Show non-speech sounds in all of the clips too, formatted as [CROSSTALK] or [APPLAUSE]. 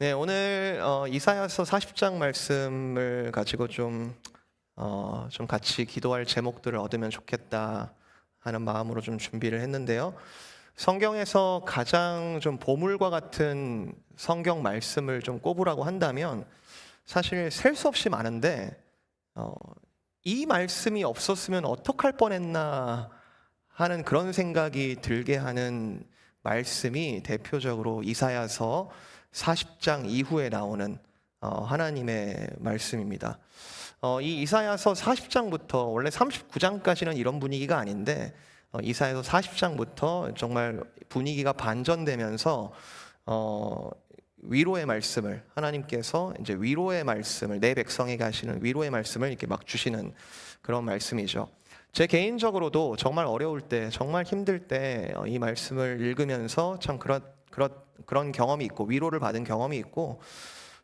네, 오늘 어, 이사야서 40장 말씀을 가지고 좀, 어, 좀 같이 기도할 제목들을 얻으면 좋겠다 하는 마음으로 좀 준비를 했는데요. 성경에서 가장 좀 보물과 같은 성경 말씀을 좀 꼽으라고 한다면 사실 셀 수 없이 많은데 어, 이 말씀이 없었으면 어떡할 뻔했나 하는 그런 생각이 들게 하는 말씀이 대표적으로 이사야서 40장 이후에 나오는 어, 하나님의 말씀입니다. 어, 이 이사야서 40장부터 원래 39장까지는 이런 분위기가 아닌데 어, 이사야서 40장부터 정말 분위기가 반전되면서 어, 위로의 말씀을 하나님께서 이제 위로의 말씀을 내 백성에게 하시는 위로의 말씀을 이렇게 막 주시는 그런 말씀이죠. 제 개인적으로도 정말 어려울 때, 정말 힘들 때 이 말씀을 읽으면서 참 그런 그런 그런 경험이 있고 위로를 받은 경험이 있고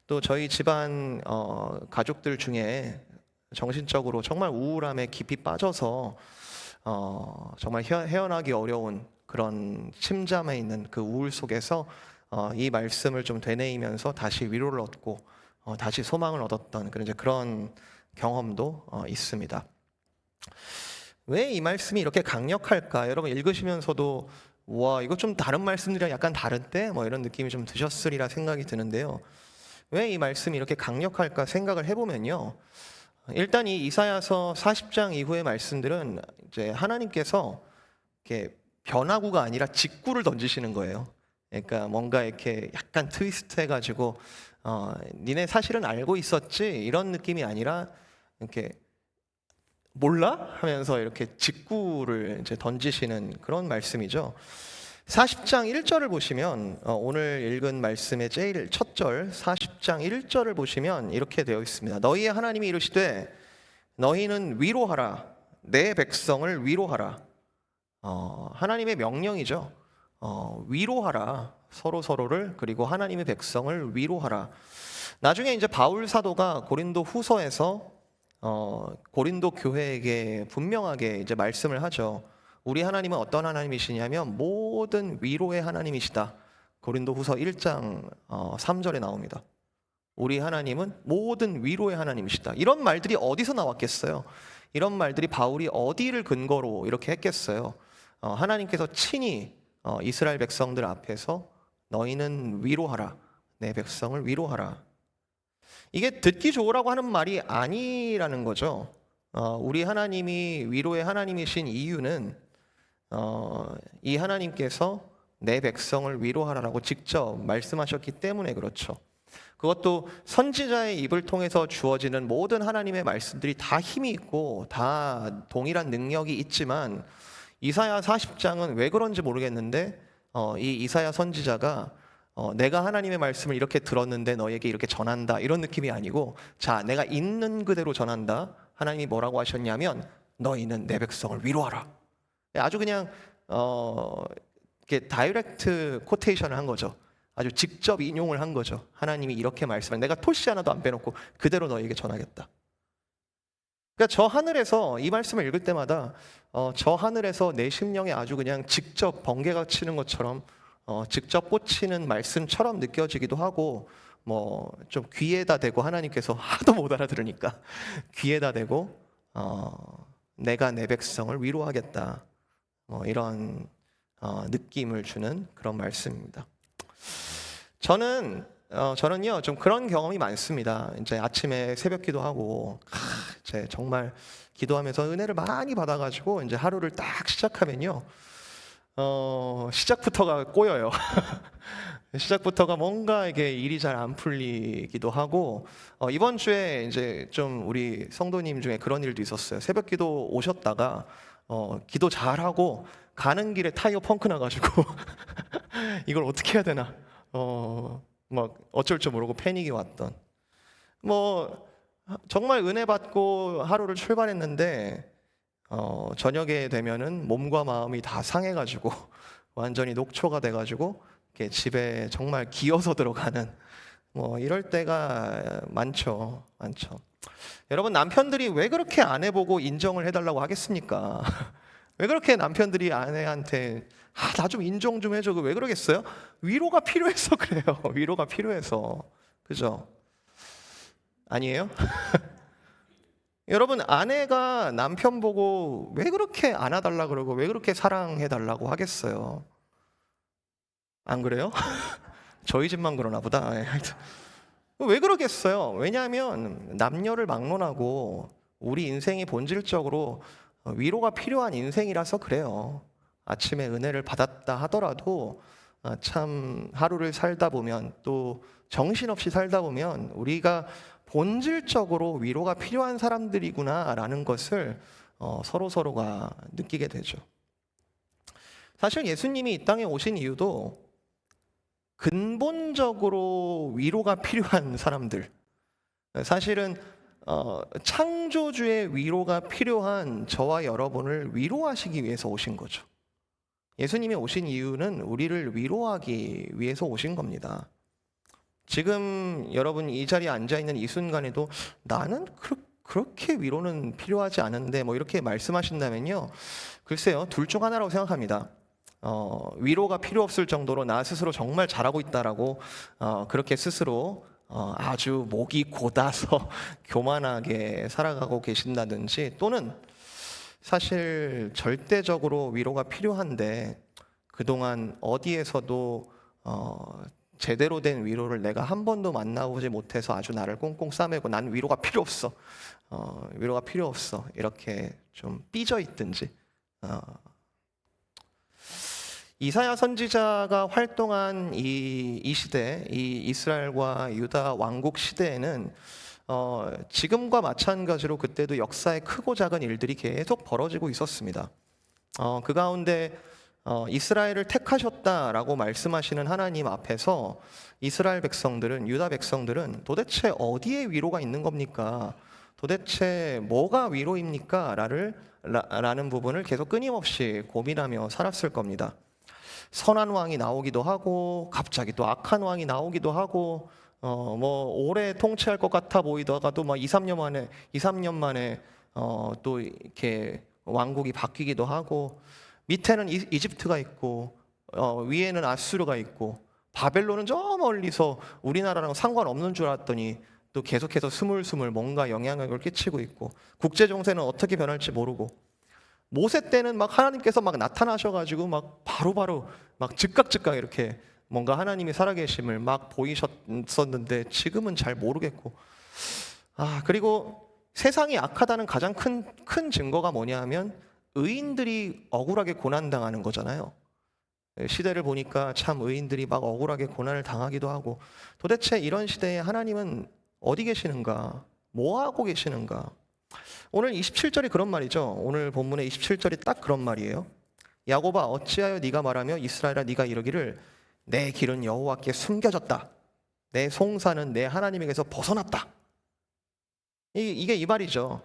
또 저희 집안 어, 가족들 중에 정신적으로 정말 우울함에 깊이 빠져서 어, 정말 헤어- 헤어나기 어려운 그런 침잠에 있는 그 우울 속에서 어, 이 말씀을 좀 되뇌이면서 다시 위로를 얻고 어, 다시 소망을 얻었던 그런 이제 그런 경험도 어, 있습니다. 왜 이 말씀이 이렇게 강력할까? 여러분 읽으시면서도 와 이거 좀 다른 말씀들이랑 약간 다른데 뭐 이런 느낌이 좀 드셨으리라 생각이 드는데요. 왜 이 말씀이 이렇게 강력할까 생각을 해보면요. 일단 이 이사야서 40장 이후의 말씀들은 이제 하나님께서 이렇게 변화구가 아니라 직구를 던지시는 거예요. 그러니까 뭔가 이렇게 약간 트위스트 해가지고 어, 니네 사실은 알고 있었지 이런 느낌이 아니라 이렇게 몰라 하면서 이렇게 직구를 이제 던지시는 그런 말씀이죠. 40장 1절을 보시면 어, 오늘 읽은 말씀의 제일 첫 절 40장 1절을 보시면 이렇게 되어 있습니다. 너희의 하나님이 이르시되 너희는 위로하라 내 백성을 위로하라. 어, 하나님의 명령이죠. 어, 위로하라 서로 서로를 그리고 하나님의 백성을 위로하라. 나중에 이제 바울 사도가 고린도 후서에서 어, 고린도 교회에게 분명하게 이제 말씀을 하죠. 우리 하나님은 어떤 하나님이시냐면 모든 위로의 하나님이시다. 고린도 후서 1장 어, 3절에 나옵니다. 우리 하나님은 모든 위로의 하나님이시다. 이런 말들이 어디서 나왔겠어요? 이런 말들이 바울이 어디를 근거로 이렇게 했겠어요? 어, 하나님께서 친히 어, 이스라엘 백성들 앞에서 너희는 위로하라. 내 백성을 위로하라. 이게 듣기 좋으라고 하는 말이 아니라는 거죠. 어, 우리 하나님이 위로의 하나님이신 이유는 어, 이 하나님께서 내 백성을 위로하라라고 직접 말씀하셨기 때문에 그렇죠. 그것도 선지자의 입을 통해서 주어지는 모든 하나님의 말씀들이 다 힘이 있고 다 동일한 능력이 있지만 이사야 40장은 왜 그런지 모르겠는데 어, 이 이사야 선지자가 어, 내가 하나님의 말씀을 이렇게 들었는데 너에게 이렇게 전한다. 이런 느낌이 아니고 자 내가 있는 그대로 전한다. 하나님이 뭐라고 하셨냐면 너희는 내 백성을 위로하라. 아주 그냥 어, 이렇게 다이렉트 코테이션을 한 거죠. 아주 직접 인용을 한 거죠. 하나님이 이렇게 말씀을 내가 토시 하나도 안 빼놓고 그대로 너에게 전하겠다. 그러니까 저 하늘에서 이 말씀을 읽을 때마다 어, 저 하늘에서 내 심령에 아주 그냥 직접 번개가 치는 것처럼 어, 직접 꽂히는 말씀처럼 느껴지기도 하고 뭐 좀 귀에다 대고 하나님께서 [LAUGHS] 하도 못 알아들으니까 [LAUGHS] 귀에다 대고 어, 내가 내 백성을 위로하겠다 뭐 이런 어, 느낌을 주는 그런 말씀입니다. 저는 어, 저는요 좀 그런 경험이 많습니다. 이제 아침에 새벽 기도 하고 하, 제 정말 기도하면서 은혜를 많이 받아가지고 이제 하루를 딱 시작하면요. 어, 시작부터가 꼬여요. [LAUGHS] 시작부터가 뭔가 이게 일이 잘 안 풀리기도 하고 어, 이번 주에 이제 좀 우리 성도님 중에 그런 일도 있었어요. 새벽기도 오셨다가 어, 기도 잘 하고 가는 길에 타이어 펑크 나가지고 [LAUGHS] 이걸 어떻게 해야 되나 어, 막 어쩔 줄 모르고 패닉이 왔던 뭐 정말 은혜 받고 하루를 출발했는데 어, 저녁에 되면은 몸과 마음이 다 상해가지고 [LAUGHS] 완전히 녹초가 돼가지고 집에 정말 기어서 들어가는 뭐 이럴 때가 많죠, 많죠. 여러분 남편들이 왜 그렇게 아내 보고 인정을 해달라고 하겠습니까? [LAUGHS] 왜 그렇게 남편들이 아내한테 아, 나 좀 인정 좀 해줘. 왜 그러겠어요? 위로가 필요해서 [LAUGHS] 그래요. 위로가 필요해서. 그죠? 아니에요? 여러분, 아내가 남편 보고 왜 그렇게 안아달라 그러고 왜 그렇게 사랑해달라고 하겠어요? 안 그래요? [LAUGHS] 저희 집만 그러나 보다. 예. 왜 그러겠어요? 왜냐하면 남녀를 막론하고 우리 인생이 본질적으로 위로가 필요한 인생이라서 그래요. 아침에 은혜를 받았다 하더라도 아, 참 하루를 살다 보면 또 정신없이 살다 보면 우리가 본질적으로 위로가 필요한 사람들이구나라는 것을 어, 서로 서로가 느끼게 되죠. 사실 예수님이 이 땅에 오신 이유도 근본적으로 위로가 필요한 사람들. 사실은 어, 창조주의 위로가 필요한 저와 여러분을 위로하시기 위해서 오신 거죠. 예수님이 오신 이유는 우리를 위로하기 위해서 오신 겁니다. 지금 여러분 이 자리에 앉아 있는 이 순간에도 나는 그, 그렇게 위로는 필요하지 않은데 뭐 이렇게 말씀하신다면요. 글쎄요, 둘 중 하나라고 생각합니다. 어, 위로가 필요 없을 정도로 나 스스로 정말 잘하고 있다라고 어, 그렇게 스스로 어, 아주 목이 고다서 [LAUGHS] 교만하게 살아가고 계신다든지 또는 사실 절대적으로 위로가 필요한데 그동안 어디에서도 어, 제대로 된 위로를 내가 한 번도 만나보지 못해서 아주 나를 꽁꽁 싸매고 난 위로가 필요 없어. 어, 위로가 필요 없어. 이렇게 좀 삐져 있든지. 어, 이사야 선지자가 활동한 이, 이 시대, 이 이스라엘과 유다 왕국 시대에는 어, 지금과 마찬가지로 그때도 역사의 크고 작은 일들이 계속 벌어지고 있었습니다. 어, 그 가운데 어, 이스라엘을 택하셨다라고 말씀하시는 하나님 앞에서 이스라엘 백성들은 유다 백성들은 도대체 어디에 위로가 있는 겁니까? 도대체 뭐가 위로입니까? 라를, 라, 라는 부분을 계속 끊임없이 고민하며 살았을 겁니다. 선한 왕이 나오기도 하고 갑자기 또 악한 왕이 나오기도 하고 어 뭐 오래 통치할 것 같아 보이다가도 막 2, 3년 만에 2, 3년 만에 어 또 이렇게 왕국이 바뀌기도 하고 밑에는 이, 이집트가 있고 어 위에는 아수르가 있고 바벨론은 저 멀리서 우리나라랑 상관없는 줄 알았더니 또 계속해서 스물스물 뭔가 영향력을 끼치고 있고 국제 정세는 어떻게 변할지 모르고 모세 때는 막 하나님께서 막 나타나셔가지고 막 바로바로 막 즉각 즉각 이렇게 뭔가 하나님이 살아계심을 막 보이셨었는데 지금은 잘 모르겠고 아 그리고 세상이 악하다는 가장 큰 큰 증거가 뭐냐 하면 의인들이 억울하게 고난 당하는 거잖아요. 시대를 보니까 참 의인들이 막 억울하게 고난을 당하기도 하고 도대체 이런 시대에 하나님은 어디 계시는가? 뭐 하고 계시는가? 오늘 27절이 그런 말이죠. 오늘 본문의 27절이 딱 그런 말이에요. 야고바 어찌하여 네가 말하며 이스라엘아 네가 이르기를 내 길은 여호와께 숨겨졌다. 내 송사는 내 하나님에게서 벗어났다. 이, 이게 이 말이죠.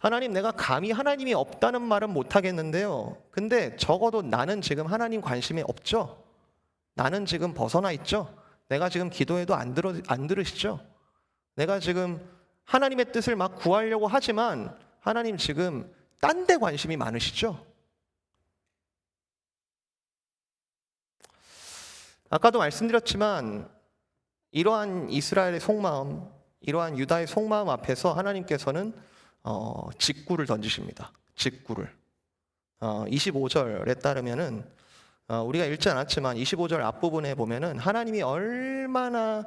하나님 내가 감히 하나님이 없다는 말은 못 하겠는데요. 근데 적어도 나는 지금 하나님 관심이 없죠. 나는 지금 벗어나 있죠. 내가 지금 기도해도 안 들어 안 들으시죠. 내가 지금 하나님의 뜻을 막 구하려고 하지만 하나님 지금 딴 데 관심이 많으시죠? 아까도 말씀드렸지만 이러한 이스라엘의 속마음, 이러한 유다의 속마음 앞에서 하나님께서는 어, 직구를 던지십니다. 직구를. 어, 25절에 따르면은 어, 우리가 읽지 않았지만 25절 앞부분에 보면은 하나님이 얼마나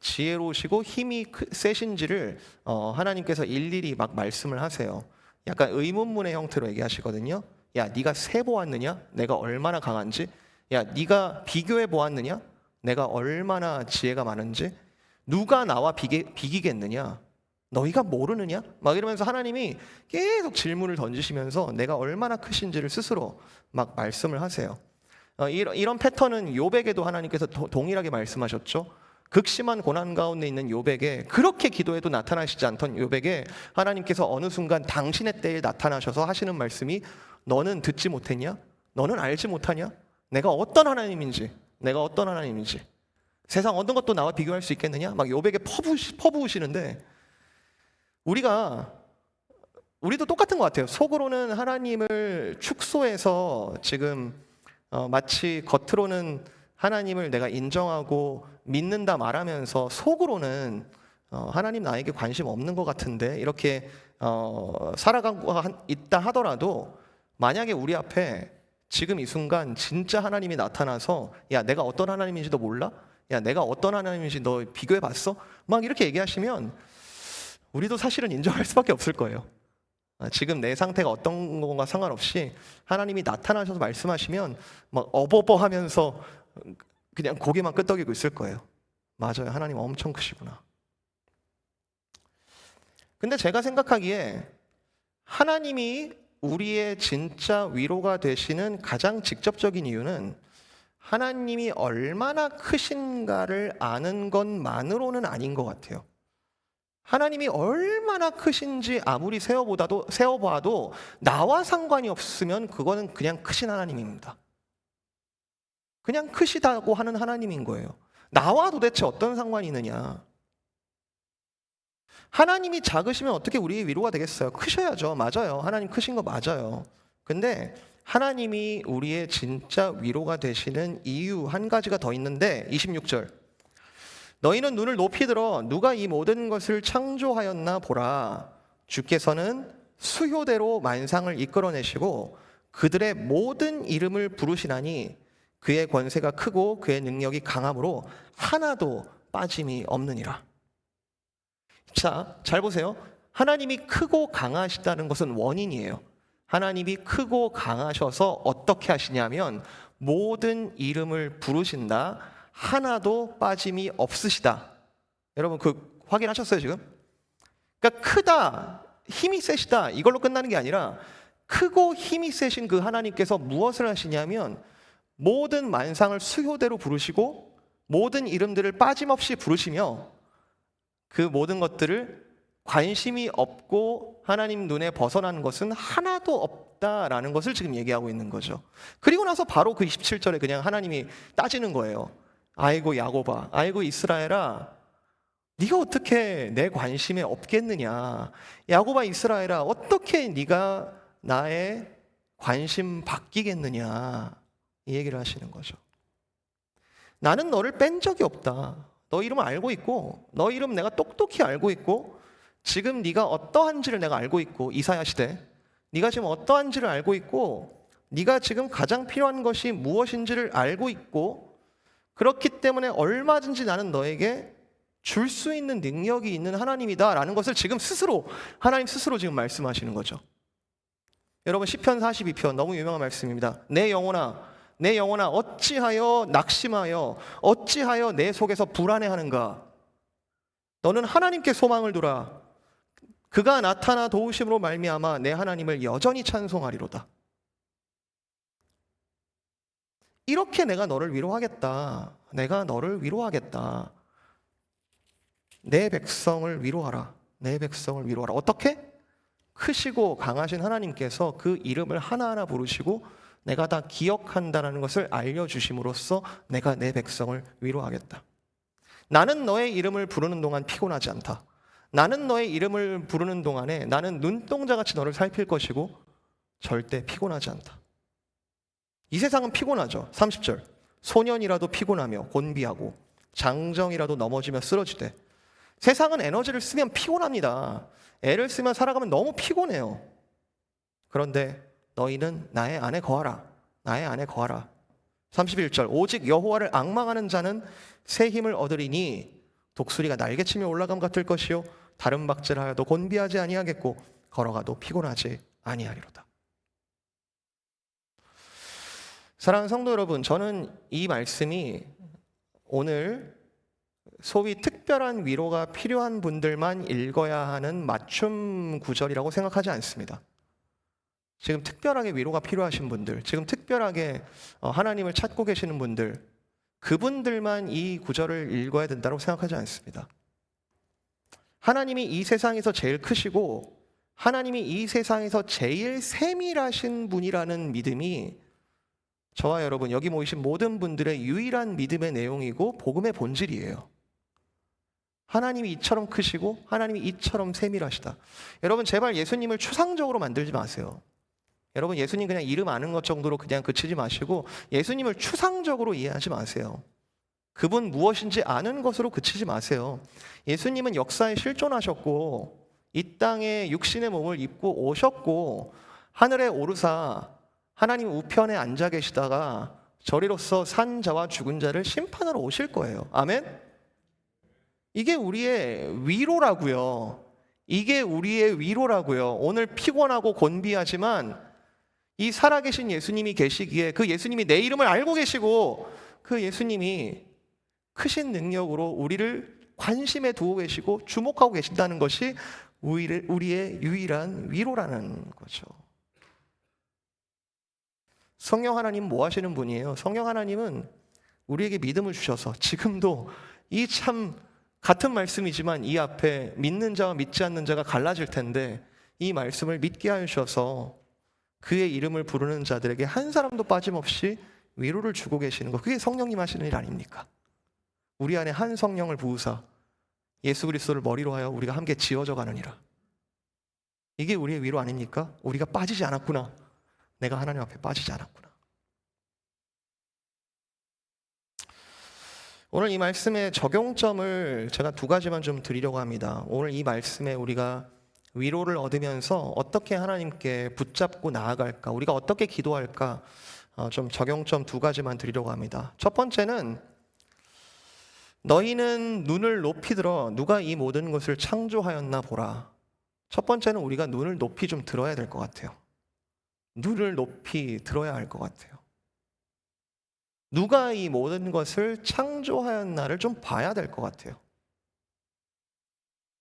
지혜로우시고 힘이 세신지를 어, 하나님께서 일일이 막 말씀을 하세요. 약간 의문문의 형태로 얘기하시거든요. 야, 네가 세 보았느냐? 내가 얼마나 강한지? 야, 네가 비교해 보았느냐? 내가 얼마나 지혜가 많은지? 누가 나와 비기, 비기겠느냐? 너희가 모르느냐? 막 이러면서 하나님이 계속 질문을 던지시면서 내가 얼마나 크신지를 스스로 막 말씀을 하세요. 어, 이런, 패턴은 요백에도 하나님께서 도, 동일하게 말씀하셨죠. 극심한 고난 가운데 있는 요백에 그렇게 기도해도 나타나시지 않던 요백에 하나님께서 어느 순간 당신의 때에 나타나셔서 하시는 말씀이 너는 듣지 못했냐? 너는 알지 못하냐? 내가 어떤 하나님인지, 내가 어떤 하나님인지, 세상 어떤 것도 나와 비교할 수 있겠느냐? 막 요백에 퍼부시, 퍼부으시는데 우리가 우리도 똑같은 것 같아요. 속으로는 하나님을 축소해서 지금 어, 마치 겉으로는 하나님을 내가 인정하고 믿는다 말하면서 속으로는 어, 하나님 나에게 관심 없는 것 같은데 이렇게 어, 살아가고 한- 있다 하더라도 만약에 우리 앞에 지금 이 순간 진짜 하나님이 나타나서 야 내가 어떤 하나님인지도 몰라? 야 내가 어떤 하나님인지 너 비교해 봤어? 막 이렇게 얘기하시면 우리도 사실은 인정할 수밖에 없을 거예요. 아, 지금 내 상태가 어떤 건가 상관없이 하나님이 나타나셔서 말씀하시면 막 어버버 하면서 그냥 고개만 끄덕이고 있을 거예요. 맞아요. 하나님 엄청 크시구나. 근데 제가 생각하기에 하나님이 우리의 진짜 위로가 되시는 가장 직접적인 이유는 하나님이 얼마나 크신가를 아는 것만으로는 아닌 것 같아요. 하나님이 얼마나 크신지 아무리 세어보다도 세어봐도 나와 상관이 없으면 그거는 그냥 크신 하나님입니다. 그냥 크시다고 하는 하나님인 거예요. 나와 도대체 어떤 상관이 있느냐? 하나님이 작으시면 어떻게 우리의 위로가 되겠어요? 크셔야죠. 맞아요. 하나님 크신 거 맞아요. 근데 하나님이 우리의 진짜 위로가 되시는 이유 한 가지가 더 있는데 26절. 너희는 눈을 높이 들어 누가 이 모든 것을 창조하였나 보라. 주께서는 수효대로 만상을 이끌어내시고 그들의 모든 이름을 부르시나니 그의 권세가 크고 그의 능력이 강함으로 하나도 빠짐이 없느니라. 자, 잘 보세요. 하나님이 크고 강하시다는 것은 원인이에요. 하나님이 크고 강하셔서 어떻게 하시냐면 모든 이름을 부르신다. 하나도 빠짐이 없으시다. 여러분 그 확인하셨어요, 지금? 그러니까 크다, 힘이 세시다. 이걸로 끝나는 게 아니라 크고 힘이 세신 그 하나님께서 무엇을 하시냐면 모든 만상을 수효대로 부르시고 모든 이름들을 빠짐없이 부르시며 그 모든 것들을 관심이 없고 하나님 눈에 벗어나는 것은 하나도 없다라는 것을 지금 얘기하고 있는 거죠. 그리고 나서 바로 그 27절에 그냥 하나님이 따지는 거예요. 아이고 야고바, 아이고 이스라엘아, 네가 어떻게 내 관심에 없겠느냐? 야고바 이스라엘아, 어떻게 네가 나의 관심 바뀌겠느냐? 이 얘기를 하시는 거죠. 나는 너를 뺀 적이 없다. 너 이름 알고 있고 너 이름 내가 똑똑히 알고 있고 지금 네가 어떠한지를 내가 알고 있고 이사야 시대 네가 지금 어떠한지를 알고 있고 네가 지금 가장 필요한 것이 무엇인지를 알고 있고 그렇기 때문에 얼마든지 나는 너에게 줄 수 있는 능력이 있는 하나님이다라는 것을 지금 스스로 하나님 스스로 지금 말씀하시는 거죠. 여러분 시편 42편 너무 유명한 말씀입니다. 내 영혼아 내 영혼아 어찌하여 낙심하여 어찌하여 내 속에서 불안해하는가? 너는 하나님께 소망을 두라. 그가 나타나 도우심으로 말미암아 내 하나님을 여전히 찬송하리로다. 이렇게 내가 너를 위로하겠다. 내가 너를 위로하겠다. 내 백성을 위로하라. 내 백성을 위로하라. 어떻게? 크시고 강하신 하나님께서 그 이름을 하나하나 부르시고 내가 다 기억한다는 것을 알려주심으로써 내가 내 백성을 위로하겠다. 나는 너의 이름을 부르는 동안 피곤하지 않다. 나는 너의 이름을 부르는 동안에 나는 눈동자같이 너를 살필 것이고 절대 피곤하지 않다. 이 세상은 피곤하죠. 30절. 소년이라도 피곤하며 곤비하고 장정이라도 넘어지며 쓰러지되 세상은 에너지를 쓰면 피곤합니다. 애를 쓰면 살아가면 너무 피곤해요. 그런데 너희는 나의 안에 거하라. 나의 안에 거하라. 31절 오직 여호와를 악망하는 자는 새 힘을 얻으리니 독수리가 날개치며 올라감 같을 것이요 다른 박질하여도 곤비하지 아니하겠고 걸어가도 피곤하지 아니하리로다. 사랑하는 성도 여러분, 저는 이 말씀이 오늘 소위 특별한 위로가 필요한 분들만 읽어야 하는 맞춤 구절이라고 생각하지 않습니다. 지금 특별하게 위로가 필요하신 분들, 지금 특별하게 어, 하나님을 찾고 계시는 분들, 그분들만 이 구절을 읽어야 된다고 생각하지 않습니다. 하나님이 이 세상에서 제일 크시고 하나님이 이 세상에서 제일 세밀하신 분이라는 믿음이 저와 여러분 여기 모이신 모든 분들의 유일한 믿음의 내용이고 복음의 본질이에요. 하나님이 이처럼 크시고 하나님이 이처럼 세밀하시다. 여러분 제발 예수님을 추상적으로 만들지 마세요. 여러분 예수님 그냥 이름 아는 것 정도로 그냥 그치지 마시고 예수님을 추상적으로 이해하지 마세요. 그분 무엇인지 아는 것으로 그치지 마세요. 예수님은 역사에 실존하셨고 이 땅에 육신의 몸을 입고 오셨고 하늘에 오르사 하나님 우편에 앉아 계시다가 저리로서 산 자와 죽은 자를 심판하러 오실 거예요. 아멘. 이게 우리의 위로라고요. 이게 우리의 위로라고요. 오늘 피곤하고 곤비하지만 이 살아계신 예수님이 계시기에 그 예수님이 내 이름을 알고 계시고 그 예수님이 크신 능력으로 우리를 관심에 두고 계시고 주목하고 계신다는 것이 우리의 유일한 위로라는 거죠. 성령 하나님 뭐 하시는 분이에요? 성령 하나님은 우리에게 믿음을 주셔서 지금도 이 참 같은 말씀이지만 이 앞에 믿는 자와 믿지 않는 자가 갈라질 텐데 이 말씀을 믿게 하셔서 그의 이름을 부르는 자들에게 한 사람도 빠짐없이 위로를 주고 계시는 것 그게 성령님 하시는 일 아닙니까? 우리 안에 한 성령을 부으사 예수 그리스도를 머리로 하여 우리가 함께 지어져 가느니라. 이게 우리의 위로 아닙니까? 우리가 빠지지 않았구나. 내가 하나님 앞에 빠지지 않았구나. 오늘 이 말씀의 적용점을 제가 두 가지만 좀 드리려고 합니다. 오늘 이 말씀에 우리가 위로를 얻으면서 어떻게 하나님께 붙잡고 나아갈까, 우리가 어떻게 기도할까, 어, 좀 적용점 두 가지만 드리려고 합니다. 첫 번째는 너희는 눈을 높이 들어 누가 이 모든 것을 창조하였나 보라. 첫 번째는 우리가 눈을 높이 좀 들어야 될 것 같아요. 눈을 높이 들어야 할 것 같아요. 누가 이 모든 것을 창조하였나를 좀 봐야 될 것 같아요.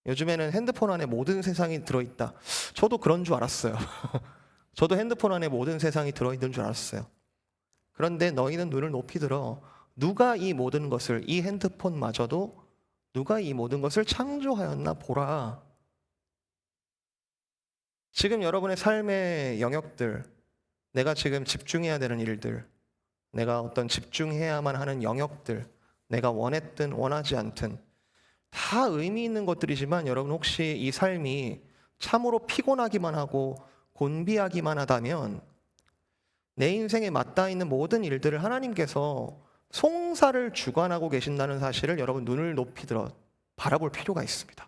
요즘에는 핸드폰 안에 모든 세상이 들어있다. 저도 그런 줄 알았어요. [LAUGHS] 저도 핸드폰 안에 모든 세상이 들어있는 줄 알았어요. 그런데 너희는 눈을 높이 들어 누가 이 모든 것을 이 핸드폰마저도 누가 이 모든 것을 창조하였나 보라. 지금 여러분의 삶의 영역들, 내가 지금 집중해야 되는 일들, 내가 어떤 집중해야만 하는 영역들, 내가 원했든 원하지 않든 다 의미 있는 것들이지만 여러분 혹시 이 삶이 참으로 피곤하기만 하고 곤비하기만 하다면 내 인생에 맞닿아 있는 모든 일들을 하나님께서 송사를 주관하고 계신다는 사실을 여러분 눈을 높이 들어 바라볼 필요가 있습니다.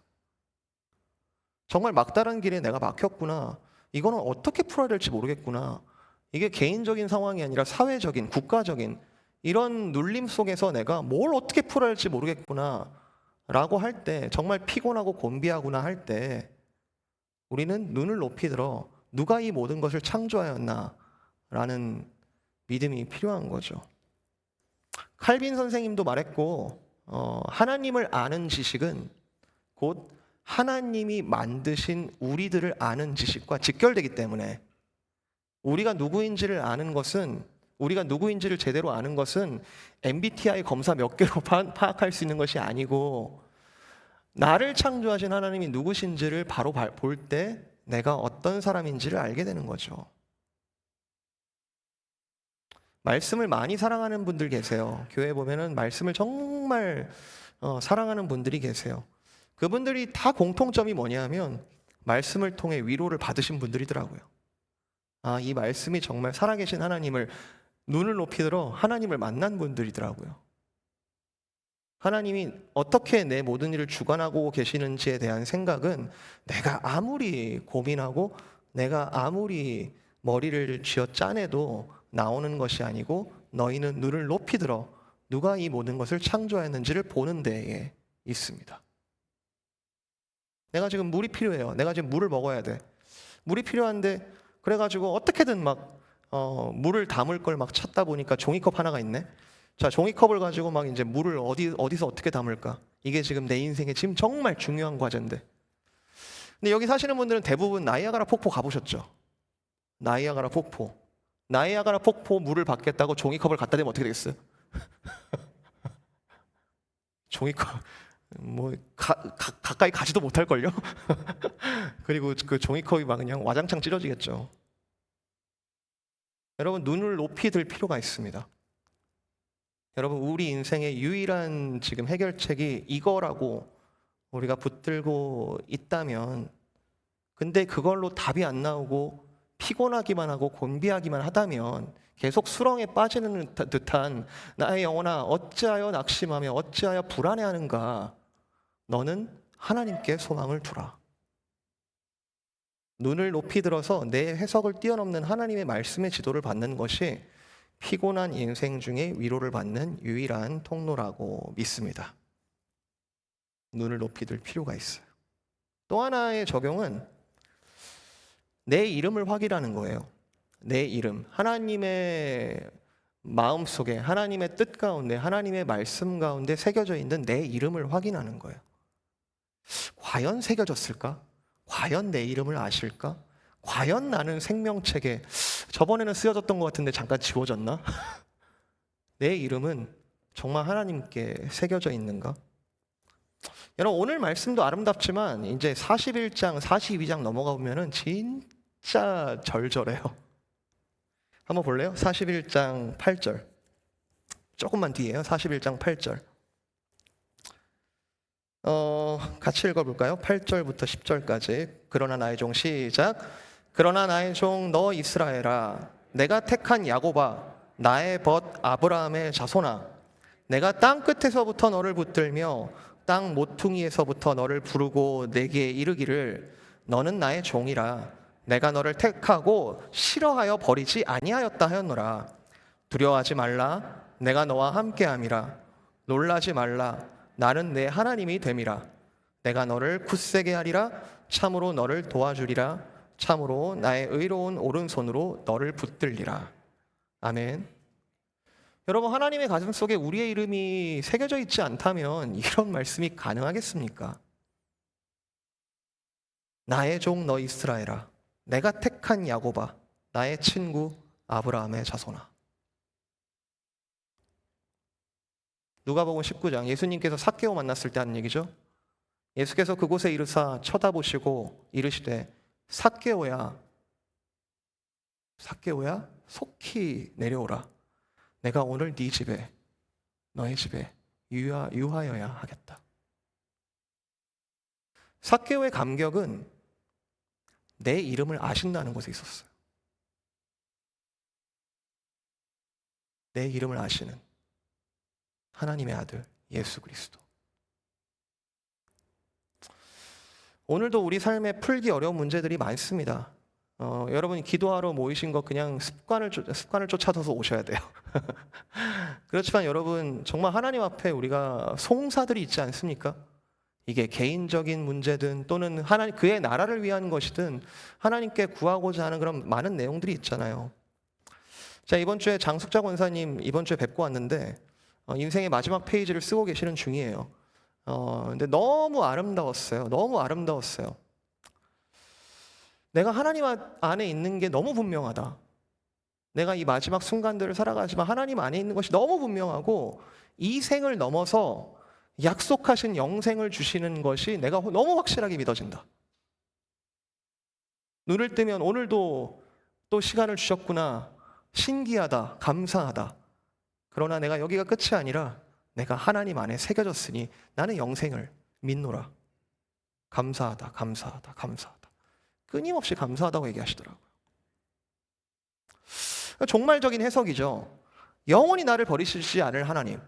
정말 막다른 길에 내가 막혔구나. 이거는 어떻게 풀어야 될지 모르겠구나. 이게 개인적인 상황이 아니라 사회적인, 국가적인 이런 눌림 속에서 내가 뭘 어떻게 풀어야 할지 모르겠구나. 라고 할 때, 정말 피곤하고 곤비하구나 할 때, 우리는 눈을 높이 들어 누가 이 모든 것을 창조하였나? 라는 믿음이 필요한 거죠. 칼빈 선생님도 말했고, 어, 하나님을 아는 지식은 곧 하나님이 만드신 우리들을 아는 지식과 직결되기 때문에 우리가 누구인지를 아는 것은 우리가 누구인지를 제대로 아는 것은 MBTI 검사 몇 개로 [LAUGHS] 파, 파악할 수 있는 것이 아니고 나를 창조하신 하나님이 누구신지를 바로 볼 때 내가 어떤 사람인지를 알게 되는 거죠. 말씀을 많이 사랑하는 분들 계세요. 교회 보면은 말씀을 정말 어, 사랑하는 분들이 계세요. 그분들이 다 공통점이 뭐냐면 말씀을 통해 위로를 받으신 분들이더라고요. 아, 이 말씀이 정말 살아계신 하나님을 눈을 높이 들어 하나님을 만난 분들이더라고요. 하나님이 어떻게 내 모든 일을 주관하고 계시는지에 대한 생각은 내가 아무리 고민하고 내가 아무리 머리를 쥐어 짜내도 나오는 것이 아니고 너희는 눈을 높이 들어 누가 이 모든 것을 창조했는지를 보는 데에 있습니다. 내가 지금 물이 필요해요. 내가 지금 물을 먹어야 돼. 물이 필요한데 그래가지고 어떻게든 막 어, 물을 담을 걸 막 찾다 보니까 종이컵 하나가 있네. 자, 종이컵을 가지고 막 이제 물을 어디 어디서 어떻게 담을까? 이게 지금 내 인생에 지금 정말 중요한 과제인데. 근데 여기 사시는 분들은 대부분 나이아가라 폭포 가보셨죠? 나이아가라 폭포. 나이아가라 폭포 물을 받겠다고 종이컵을 갖다 대면 어떻게 되겠어요? [LAUGHS] 종이컵 뭐 가, 가, 가까이 가지도 못할 걸요. [LAUGHS] 그리고 그 종이컵이 막 그냥 와장창 찢어지겠죠. 여러분 눈을 높이 들 필요가 있습니다. 여러분 우리 인생의 유일한 지금 해결책이 이거라고 우리가 붙들고 있다면 근데 그걸로 답이 안 나오고 피곤하기만 하고 곤비하기만 하다면 계속 수렁에 빠지는 듯- 듯한 나의 영혼아 어찌하여 낙심하며 어찌하여 불안해하는가 너는 하나님께 소망을 두라 눈을 높이 들어서 내 해석을 뛰어넘는 하나님의 말씀의 지도를 받는 것이 피곤한 인생 중에 위로를 받는 유일한 통로라고 믿습니다. 눈을 높이 들 필요가 있어요. 또 하나의 적용은 내 이름을 확인하는 거예요. 내 이름. 하나님의 마음 속에, 하나님의 뜻 가운데, 하나님의 말씀 가운데 새겨져 있는 내 이름을 확인하는 거예요. 과연 새겨졌을까? 과연 내 이름을 아실까? 과연 나는 생명책에 저번에는 쓰여졌던 것 같은데 잠깐 지워졌나? [LAUGHS] 내 이름은 정말 하나님께 새겨져 있는가? 여러분 오늘 말씀도 아름답지만 이제 41장, 42장 넘어가 보면은 진짜 절절해요. 한번 볼래요? 41장 8절. 조금만 뒤에요. 41장 8절. 어, [LAUGHS] 같이 읽어볼까요? 8절부터 10절까지. 그러나 나의 종 시작. 그러나 나의 종 너 이스라엘아, 내가 택한 야고바, 나의 벗 아브라함의 자손아, 내가 땅 끝에서부터 너를 붙들며 땅 모퉁이에서부터 너를 부르고 내게 이르기를 너는 나의 종이라 내가 너를 택하고 싫어하여 버리지 아니하였다 하였노라 두려워하지 말라 내가 너와 함께함이라 놀라지 말라 나는 내 하나님이 됨이라. 내가 너를 굳세게 하리라. 참으로 너를 도와주리라. 참으로 나의 의로운 오른손으로 너를 붙들리라. 아멘. 여러분 하나님의 가슴 속에 우리의 이름이 새겨져 있지 않다면 이런 [LAUGHS] 말씀이 가능하겠습니까? 나의 종 너 이스라엘아 내가 택한 야고바 나의 친구 아브라함의 자손아 누가복음 19장 예수님께서 삭개오 만났을 때 하는 얘기죠. 예수께서 그곳에 이르사 쳐다보시고 이르시되 삭개오야 삭개오야 속히 내려오라 내가 오늘 네 집에 너의 집에 유하, 유하여야 하겠다. 사케오의 감격은 내 이름을 아신다는 것에 있었어요. 내 이름을 아시는 하나님의 아들 예수 그리스도. 오늘도 우리 삶에 풀기 어려운 문제들이 많습니다. 어, 여러분이 기도하러 모이신 거 그냥 습관을 쫓- 습관을 쫓아서서 오셔야 돼요. [LAUGHS] 그렇지만 여러분 정말 하나님 앞에 우리가 송사들이 있지 않습니까? 이게 개인적인 문제든 또는 하나님 그의 나라를 위한 것이든 하나님께 구하고자 하는 그런 많은 내용들이 있잖아요. 자 이번 주에 장숙자 권사님 이번 주에 뵙고 왔는데 어, 인생의 마지막 페이지를 쓰고 계시는 중이에요. 어, 근데 너무 아름다웠어요. 너무 아름다웠어요. 내가 하나님 아- 안에 있는 게 너무 분명하다. 내가 이 마지막 순간들을 살아가지만 하나님 안에 있는 것이 너무 분명하고 이 생을 넘어서 약속하신 영생을 주시는 것이 내가 너무 확실하게 믿어진다. 눈을 뜨면 오늘도 또 시간을 주셨구나. 신기하다. 감사하다. 그러나 내가 여기가 끝이 아니라 내가 하나님 안에 새겨졌으니 나는 영생을 믿노라. 감사하다. 감사하다. 감사하다. 끊임없이 감사하다고 얘기하시더라고요. 종말적인 해석이죠. 영원히 나를 버리시지 않을 하나님,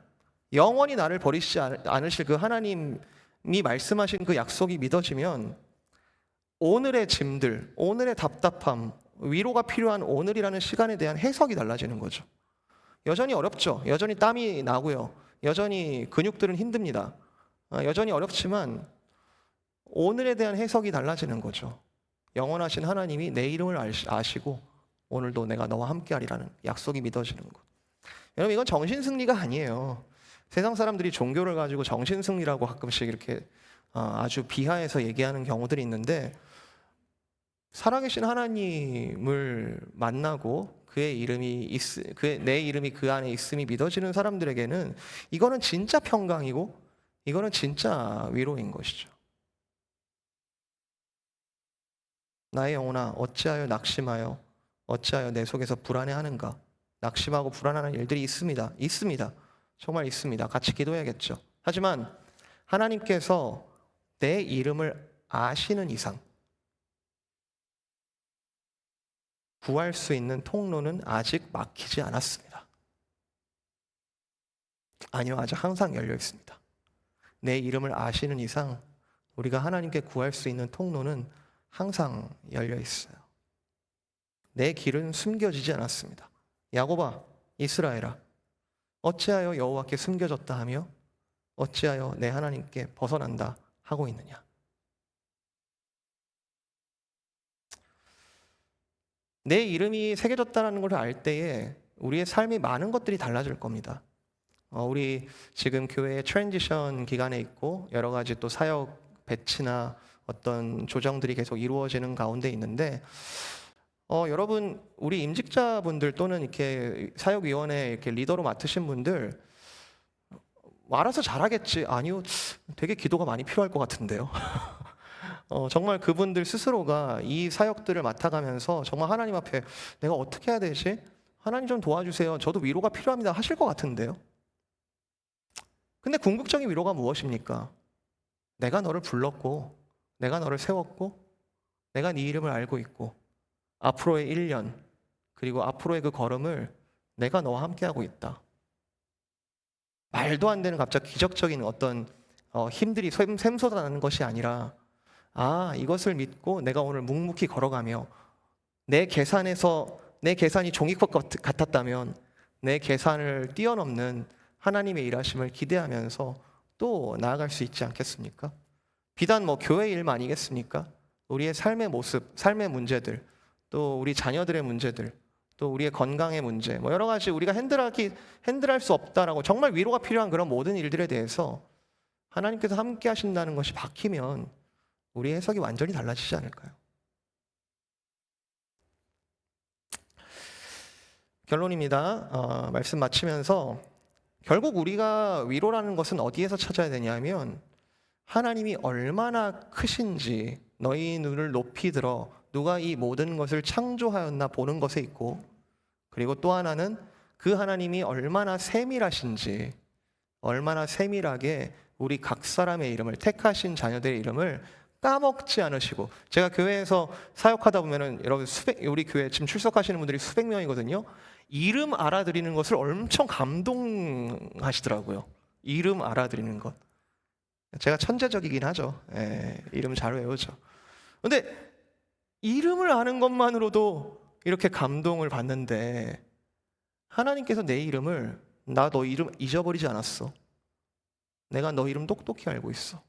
영원히 나를 버리시지 않- 않으실 그 하나님이 말씀하신 그 약속이 믿어지면 오늘의 짐들, 오늘의 답답함, 위로가 필요한 오늘이라는 시간에 대한 해석이 달라지는 거죠. 여전히 어렵죠. 여전히 땀이 나고요. 여전히 근육들은 힘듭니다. 아, 여전히 어렵지만 오늘에 대한 해석이 달라지는 거죠. 영원하신 하나님이 내 이름을 아시- 아시고 오늘도 내가 너와 함께하리라는 약속이 믿어지는 것. 여러분 이건 정신 승리가 아니에요. 세상 사람들이 종교를 가지고 정신 승리라고 가끔씩 이렇게 어, 아주 비하해서 얘기하는 경우들이 있는데 살아계신 하나님을 만나고 그의 이름이 있, 그의 내 이름이 그 안에 있음이 믿어지는 사람들에게는 이거는 진짜 평강이고 이거는 진짜 위로인 것이죠. 나의 영혼아 어찌하여 낙심하여 어찌하여 내 속에서 불안해하는가? 낙심하고 불안하는 일들이 있습니다. 있습니다. 정말 있습니다. 같이 기도해야겠죠. 하지만 하나님께서 내 이름을 아시는 이상 구할 수 있는 통로는 아직 막히지 않았습니다. 아니요, 아직 항상 열려 있습니다. 내 이름을 아시는 이상 우리가 하나님께 구할 수 있는 통로는 항상 열려 있어요. 내 길은 숨겨지지 않았습니다. 야고바, 이스라엘아, 어찌하여 여호와께 숨겨졌다 하며 어찌하여 내 하나님께 벗어난다 하고 있느냐? 내 이름이 새겨졌다는 걸 알 때에 우리의 삶이 많은 것들이 달라질 겁니다. 어, 우리 지금 교회 트랜지션 기간에 있고 여러 가지 또 사역 배치나 어떤 조정들이 계속 이루어지는 가운데 있는데 어, 여러분 우리 임직자분들 또는 이렇게 사역위원회 이렇게 리더로 맡으신 분들 뭐 알아서 잘하겠지 아니요 되게 기도가 많이 필요할 것 같은데요. [LAUGHS] 어, 정말 그분들 스스로가 이 사역들을 맡아가면서 정말 하나님 앞에 내가 어떻게 해야 되지? 하나님 좀 도와주세요. 저도 위로가 필요합니다. 하실 것 같은데요. 근데 궁극적인 위로가 무엇입니까? 내가 너를 불렀고, 내가 너를 세웠고, 내가 네 이름을 알고 있고, 앞으로의 1년, 그리고 앞으로의 그 걸음을 내가 너와 함께하고 있다. 말도 안 되는 갑자기 기적적인 어떤 어, 힘들이 샘- 샘솟아나는 것이 아니라 아, 이것을 믿고 내가 오늘 묵묵히 걸어가며 내 계산에서 내 계산이 종이컵 같- 같았다면 내 계산을 뛰어넘는 하나님의 일하심을 기대하면서 또 나아갈 수 있지 않겠습니까? 비단 뭐 교회 일만 아니겠습니까? 우리의 삶의 모습, 삶의 문제들, 또 우리 자녀들의 문제들, 또 우리의 건강의 문제, 뭐 여러 가지 우리가 핸들하기 핸들할 수 없다라고 정말 위로가 필요한 그런 모든 일들에 대해서 하나님께서 함께 하신다는 것이 박히면 우리 해석이 완전히 달라지지 않을까요? 결론입니다. 어, 말씀 마치면서 결국 우리가 위로라는 것은 어디에서 찾아야 되냐면 하나님이 얼마나 크신지 너희 눈을 높이 들어 누가 이 모든 것을 창조하였나 보는 것에 있고 그리고 또 하나는 그 하나님이 얼마나 세밀하신지 얼마나 세밀하게 우리 각 사람의 이름을 택하신 자녀들의 이름을 까먹지 않으시고 제가 교회에서 사역하다 보면은 여러분 수백 우리 교회 지금 출석하시는 분들이 수백 명이거든요. 이름 알아들이는 것을 엄청 감동하시더라고요. 이름 알아들이는 것. 제가 천재적이긴 하죠. 예, 이름 잘 외우죠. 근데 이름을 아는 것만으로도 이렇게 감동을 받는데 하나님께서 내 이름을 나 너 이름 잊어버리지 않았어. 내가 너 이름 똑똑히 알고 있어.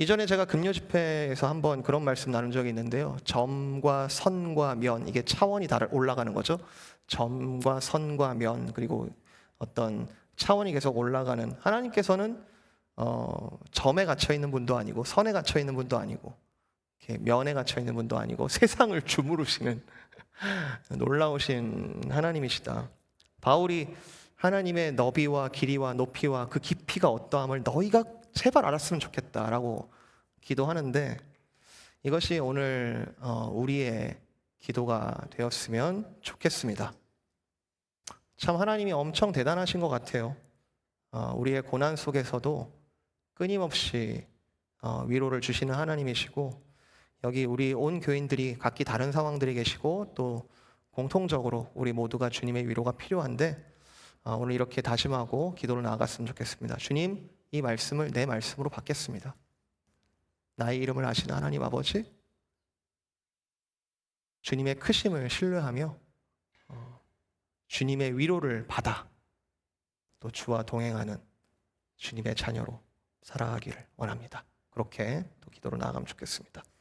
이전에 제가 금요 집회에서 한번 그런 말씀 나눈 적이 있는데요. 점과 선과 면 이게 차원이 다르 올라가는 거죠. 점과 선과 면 그리고 어떤 차원이 계속 올라가는 하나님께서는 어, 점에 갇혀 있는 분도 아니고 선에 갇혀 있는 분도 아니고 면에 갇혀 있는 분도 아니고 [LAUGHS] 세상을 주무르시는 [LAUGHS] 놀라우신 하나님이시다. 바울이 하나님의 너비와 길이와 높이와 그 깊이가 어떠함을 너희가 제발 알았으면 좋겠다라고 기도하는데 이것이 오늘 어, 우리의 기도가 되었으면 좋겠습니다. 참 하나님이 엄청 대단하신 것 같아요. 어, 우리의 고난 속에서도 끊임없이 어, 위로를 주시는 하나님이시고 여기 우리 온 교인들이 각기 다른 상황들이 계시고 또 공통적으로 우리 모두가 주님의 위로가 필요한데 어, 오늘 이렇게 다짐하고 기도를 나아갔으면 좋겠습니다. 주님, 이 말씀을 내 말씀으로 받겠습니다. 나의 이름을 아시는 하나님 아버지, 주님의 크심을 신뢰하며 어, 주님의 위로를 받아 또 주와 동행하는 주님의 자녀로 살아가기를 원합니다. 그렇게 또 기도로 나아가면 좋겠습니다.